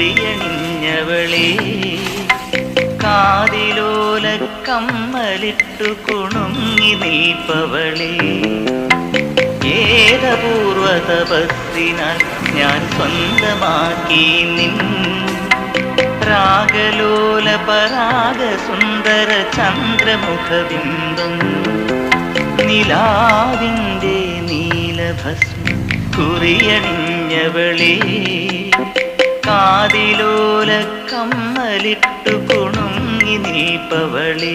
കുറിയണിഞ്ഞവളേ കാതിലോല കമ്മലിട്ടു കുണുങ്ങി നിൽപ്പവളെ. ഏതപൂർവ തപസ്സിനാൽ ഞാൻ സ്വന്തമാക്കി നിൻ രാഗലോല പരാഗ സുന്ദര ചന്ദ്രമുഖബിന്ദം നിലാവിന്റെ നീലഭസ്മ കുറിയണിഞ്ഞവളേ കമ്മലിട്ടു കുണുങ്ങി നിൽപ്പവളേ.